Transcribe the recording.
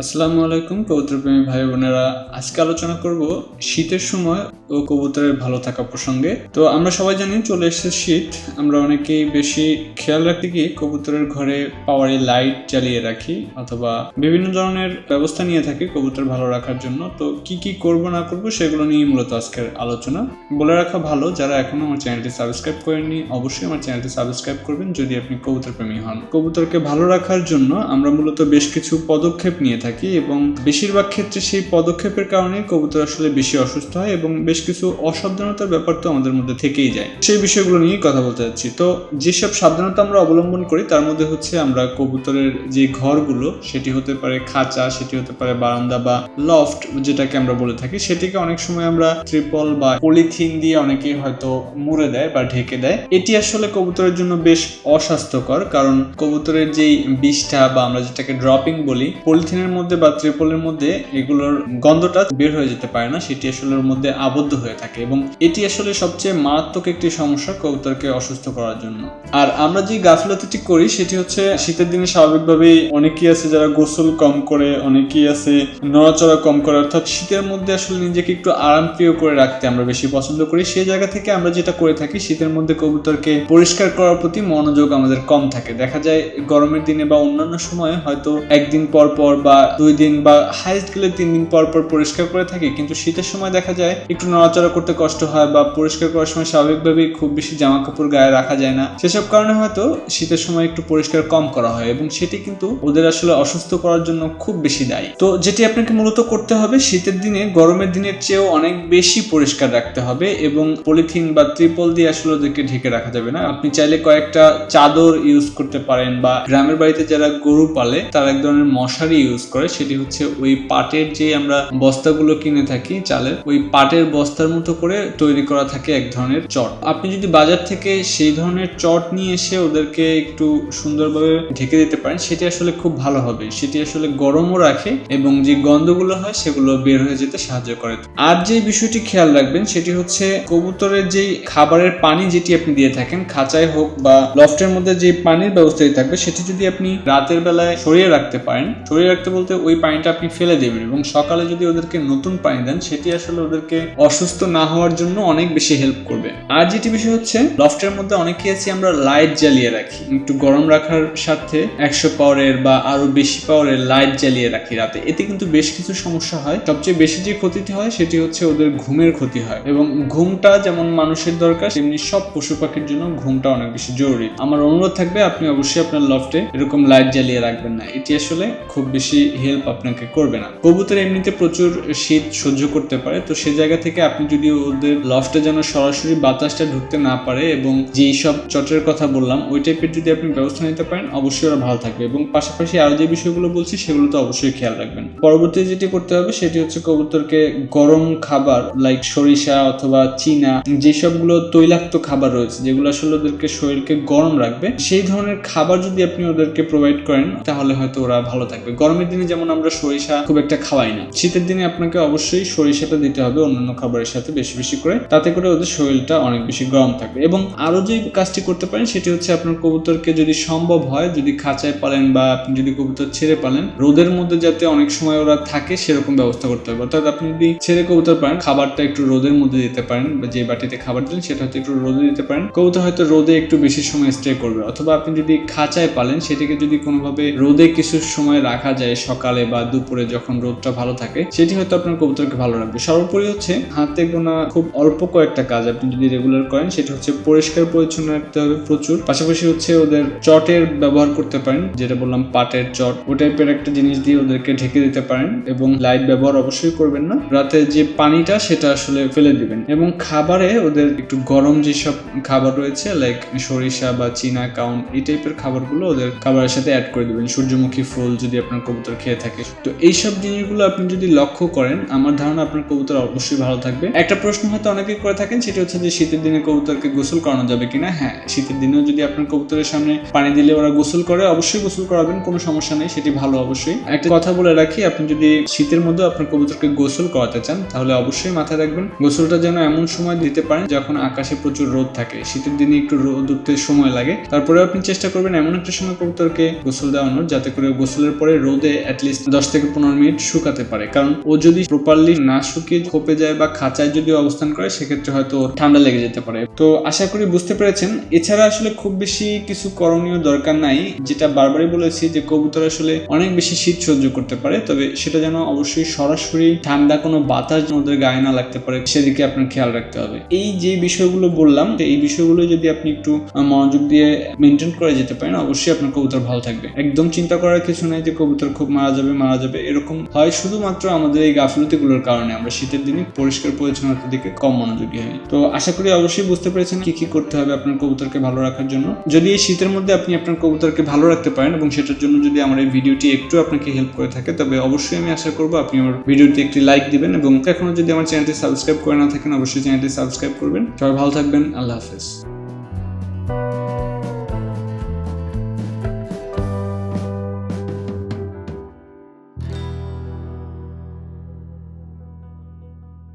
আসসালামু আলাইকুম কবুতর প্রেমী ভাই বোনেরা। আজকে আলোচনা করব শীতের সময় ও কবুতরের ভালো থাকা প্রসঙ্গে। তো আমরা সবাই জানি চলে এসেছে শীত। আমরা অনেকেই বেশি খেয়াল রাখতে গিয়ে কবুতরের ঘরে পাওয়ারে লাইট জ্বালিয়ে রাখি অথবা বিভিন্ন ধরনের ব্যবস্থা নিয়ে থাকি কবুতর ভালো রাখার জন্য। তো কি কি করব না করব সেগুলো নিয়ে মূলত আজকের আলোচনা। বলে রাখা ভালো, যারা এখনও আমার চ্যানেলটি সাবস্ক্রাইব করেননি, অবশ্যই আমার চ্যানেলটি সাবস্ক্রাইব করবেন যদি আপনি কবুতর প্রেমী হন। কবুতরকে ভালো রাখার জন্য আমরা মূলত বেশ কিছু পদক্ষেপ নিয়ে থাকি। এবং বেশিরভাগ ক্ষেত্রে সেই পদক্ষেপের কারণে কবুতর আসলে বেশি অসুস্থ হয় এবং বেশ কিছু অসাবধানতার ব্যাপার তো আমাদের মধ্যে থেকেই যায়। সেই বিষয়গুলো নিয়ে কথা বলতে যাচ্ছি। তো যেসব সাবধানতা আমরা অবলম্বন করি, তার মধ্যে হচ্ছে আমরা কবুতরের যে ঘরগুলো, সেটি হতে পারে খাঁচা, সেটি হতে পারে বারান্দা বা লফট যেটাকে আমরা বলে থাকি, সেটিকে অনেক সময় আমরা ত্রিপল বা পলিথিন দিয়ে অনেকেই হয়তো মুড়ে দেয় বা ঢেকে দেয়। এটি আসলে কবুতরের জন্য বেশ অস্বাস্থ্যকর, কারণ কবুতরের যেই বিষটা বা আমরা যেটাকে ড্রপিং বলি পলিথিনের মধ্যে বা ত্রিপলের মধ্যে এগুলোর গন্ধটা বের হয়ে যেতে পারে না, সেটি আসলে ওর মধ্যে আবদ্ধ হয়ে থাকে এবং এটি আসলে সবচেয়ে মারাত্মক একটি সমস্যা কবুতরকে অসুস্থ করার জন্য। আর আমরা যে গাফিলতিটি করি, সেটি হচ্ছে শীতের দিনে স্বাভাবিকভাবেই অনেকেই আছে যারা গোসল কম করে, অনেকেই আছে নড়াচড়া কম করে, অর্থাৎ শীতের মধ্যে আসলে নিজেকে একটু আরামপ্রিয় করে রাখতে আমরা বেশি পছন্দ করি। সেই জায়গা থেকে আমরা যেটা করে থাকি, শীতের মধ্যে কবুতরকে পরিষ্কার করার প্রতি মনোযোগ আমাদের কম থাকে। দেখা যায় গরমের দিনে বা অন্যান্য সময়ে হয়তো একদিন পর পর বা দুই দিন বা হাইস্ট গেলে তিন দিন পর পর পরিষ্কার করে থাকি, কিন্তু শীতের সময় দেখা যায় একটু নড়াচড়া করতে কষ্ট হয় বা পরিষ্কার করার সময় স্বাভাবিকভাবেই খুব বেশি জামা কাপড় গায়ে রাখা যায় না। সেসব কারণে হয়তো শীতের সময় একটু পরিষ্কার কম করা হয় এবং সেটি কিন্তু ওদের আসলে অসুস্থ করার জন্য খুব বেশি দায়ী। তো যেটি আপনাকে মূলত করতে হবে, শীতের দিনে, গরমের দিনের চেয়েও অনেক বেশি পরিষ্কার রাখতে হবে এবং পলিথিন বা ত্রিপল দিয়ে আসলে ওদেরকে ঢেকে রাখা যাবে না। আপনি চাইলে কয়েকটা চাদর ইউজ করতে পারেন বা গ্রামের বাড়িতে যারা গরু পালে, তারা এক ধরনের মশারি ইউজ করে সেটি হচ্ছে ওই পাটের যে আমরা বস্তাগুলো কিনে থাকি চালের, ওই পাটের বস্তার মতো করে তৈরি করা থাকে এক ধরনের চট। আপনি যদি বাজার থেকে সেই ধরনের চট নিয়ে এসে ওদেরকে একটু সুন্দরভাবে ঢেকে দিতে পারেন, সেটি আসলে খুব ভালো হবে। সেটি আসলে গরমও রাখে এবং যে গন্ধগুলো হয় সেগুলো বের হয়ে যেতে সাহায্য করে। আর যে বিষয়টি খেয়াল রাখবেন, সেটি হচ্ছে কবুতরের যেই খাবারের পানি যেটি আপনি দিয়ে থাকেন, খাঁচায় হোক বা লফটের মধ্যে যে পানির ব্যবস্থাটি থাকবে, সেটি যদি আপনি রাতের বেলায় সরিয়ে রাখতে পারেন, সরিয়ে রাখতে বলতে ওই পানিটা আপনি ফেলে দেবেন এবং সকালে যদি ওদেরকে নতুন পানি দেন, সেটি আসলে ওদেরকে অসুস্থ না হওয়ার জন্য অনেক বেশি হেল্প করবে। আর যেটি বিষয় হচ্ছে লফটের মধ্যে অনেকে আছি, আমরা লাইট জ্বালিয়ে রাখি। একটু গরম রাখার সাথে একশো পাওয়ারের বা আরও বেশি পাওয়ারের লাইট জ্বালিয়ে রাখি রাতে। এতে কিন্তু বেশ কিছু সমস্যা হয়। সবচেয়ে বেশি যে ক্ষতিটি হয়, সেটি হচ্ছে ওদের ঘুমের ক্ষতি হয়। এবং ঘুমটা যেমন মানুষের দরকার, তেমনি সব পশু পাখির জন্য ঘুমটা অনেক বেশি জরুরি। আমার অনুরোধ থাকবে, আপনি অবশ্যই আপনার লফটে এরকম লাইট জ্বালিয়ে রাখবেন না। এটি আসলে খুব বেশি হেল্প আপনাকে করবে না। কবুতর এমনিতে প্রচুর শীত সহ্য করতে পারে, তো সে জায়গা থেকে আপনি যদি ওদের লফটে যেন সরাসরি বাতাসটা ঢুকতে না পারে এবং যেই সব চটের কথা বললাম, ওই টাইপের যদি আপনি ব্যবস্থা নিতে পারেন, অবশ্যই ওরা ভালো থাকবে এবং পাশাপাশি আরও যে বিষয়গুলো বলছি, সেগুলো তো অবশ্যই খেয়াল রাখবেন। পরবর্তী যেটি করতে হবে, সেটি হচ্ছে কবুতরকে গরম খাবার লাইক সরিষা অথবা চীনা, যেসবগুলো তৈলাক্ত খাবার রয়েছে, যেগুলো আসলে ওদেরকে শরীরকে গরম রাখবে, সেই ধরনের খাবার যদি আপনি ওদেরকে প্রোভাইড করেন, তাহলে হয়তো ওরা ভালো থাকবে। গরমের দিনে যেমন আমরা সরিষা খুব একটা খাওয়াই না, শীতের দিনে আপনাকে অবশ্যই সরিষাটা দিতে হবে অন্যান্য খাবারের সাথে বেশি বেশি করে, তাতে করে ওদের শরীরটা অনেক বেশি গরম থাকবে। এবং আরও যে কাজটি করতে পারেন সেটি হচ্ছে আপনার কবুতরকে যদি সম্ভব হয়, যদি খাঁচায় পালেন বা আপনি যদি কবুতর ছেড়ে পালেন, রোদের মধ্যে যাতে অনেক সময় ওরা থাকে সেরকম ব্যবস্থা করতে হবে। অর্থাৎ আপনি যদি ছেড়ে কবুতর পারেন খাবারটা একটু রোদের মধ্যে দিতে পারেন, বা যে বাটিতে খাবার দিলেন সেটা হয়তো একটু রোদে দিতে পারেন। কবুতর হয়তো রোদে একটু বেশি সময় স্টে করবে। অথবা আপনি যদি খাঁচায় পালেন, সেটাকে যদি কোনোভাবে রোদে কিছু সময় রাখা যায় সকালে বা দুপুরে যখন রোদটা ভালো থাকে, সেটি হয়তো আপনার কবুতরকে ভালো রাখবে সর্বোপরি হচ্ছে হাতে গোনা খুব অল্প কয়েকটা কাজ আপনি যদি রেগুলার করেন, সেটি হচ্ছে পরিষ্কার পরিচ্ছন্ন রাখতে হবে প্রচুর। পাশাপাশি হচ্ছে ওদের চটের ব্যবহার করতে পারেন, যেটা বললাম পাটের চট। ও টাইপের একটা জিনিস দিয়ে ওদেরকে ঢেকে দিতে পারেন এবং লাইট ব্যবহার অবশ্যই করবেন না। রাতে যে পানিটা, সেটা আসলে ফেলে দিবেন। এবং খাবারে ওদের একটু গরম যেসব খাবার রয়েছে লাইক সরিষা বা চীনা, কাউন, এই টাইপের খাবারগুলো ওদের খাবারের সাথে অ্যাড করে দিবেন। সূর্যমুখী ফুল যদি আপনার কবুতরকে খেয়ে থাকে। তো এইসব জিনিসগুলো আপনি যদি লক্ষ্য করেন, আমার ধারণা আপনার কবুতর অবশ্যই ভালো থাকবে। একটা প্রশ্ন হয়তো অনেকেই করে থাকেন, সেটা হচ্ছে যে শীতের দিনে কবুতরকে গোসল করানো যাবে কিনা? হ্যাঁ শীতের দিনেও যদি আপনার কবুতরের সামনে পানি দিলে ওরা গোসল করে, অবশ্যই গোসল করাবেন, কোনো সমস্যা নেই, সেটি ভালো অবশ্যই। একটা কথা বলে রাখি, আপনি যদি শীতের মধ্যে আপনার কবুতরকে গোসল করাতে চান, তাহলে অবশ্যই মাথায় রাখবেন, গোসলটা যেন এমন সময় দিতে পারেন যখন আকাশে প্রচুর রোদ থাকে। শীতের দিনে একটু রোদ উঠতে সময় লাগে। তারপরে আপনি চেষ্টা করবেন এমন একটা সময় কবুতরকে গোসল দেওয়ানোর, যাতে করে গোসলের পরে রোদে অ্যাটলিস্ট দশ থেকে পনেরো মিনিট শুকাতে পারে। কারণ ও যদি প্রপারলি না শুকিয়ে খোপে যায় বা খাঁচায় যদি অবস্থান করে, সেক্ষেত্রে হয়তো ঠান্ডা লেগে যেতে পারে। তো আশা করি বুঝতে পেরেছেন। এছাড়া আসলে খুব বেশি কিছু করণীয় দরকার নাই, যেটা বারবারই বলেছি যে কবুতর আসলে অনেক বেশি শীত সহ্য করতে পারে, তবে সেটা যেন অবশ্যই সরাসরি ঠান্ডা কোনো বাতাস ওদের গায়ে না লাগতে পারে, সেদিকে আপনার খেয়াল রাখতে হবে। এই যে বিষয়গুলো বললাম এই বিষয়গুলো যদি আপনি একটু মনোযোগ দিয়ে মেনটেন করে যেতে পারেন, অবশ্যই আপনার কবুতর ভালো থাকবে। একদম চিন্তা করার কিছু নাই যে কবুতর খুব মারা যাবে মারা যাবে, এরকম হয় শুধুমাত্র আমাদের এই গাফিলতিগুলোর কারণে। আমরা শীতের দিনে পরিষ্কার পরিচ্ছন্নতার দিকে কম মনোযোগী হই। তো আশা করি অবশ্যই বুঝতে পেরেছেন কি কি করতে হবে আপনার কবুতরকে ভালো রাখার জন্য। যদি এই শীতের মধ্যে আপনি আপনার কবুতরকে ভালো রাখতে পারেন এবং সেটার জন্য যদি আমার এই ভিডিওটি একটু আপনাকে হেল্প করে থাকে, তবে অবশ্যই আমি আশা করব আপনি আমার ভিডিওটি একটি লাইক দিবেন এবং এখনও যদি আমার চ্যানেলটি সাবস্ক্রাইব করে না থাকেন, অবশ্যই চ্যানেলটি সাবস্ক্রাইব করবেন। সবাই ভালো থাকবেন, আল্লাহ হাফেজ।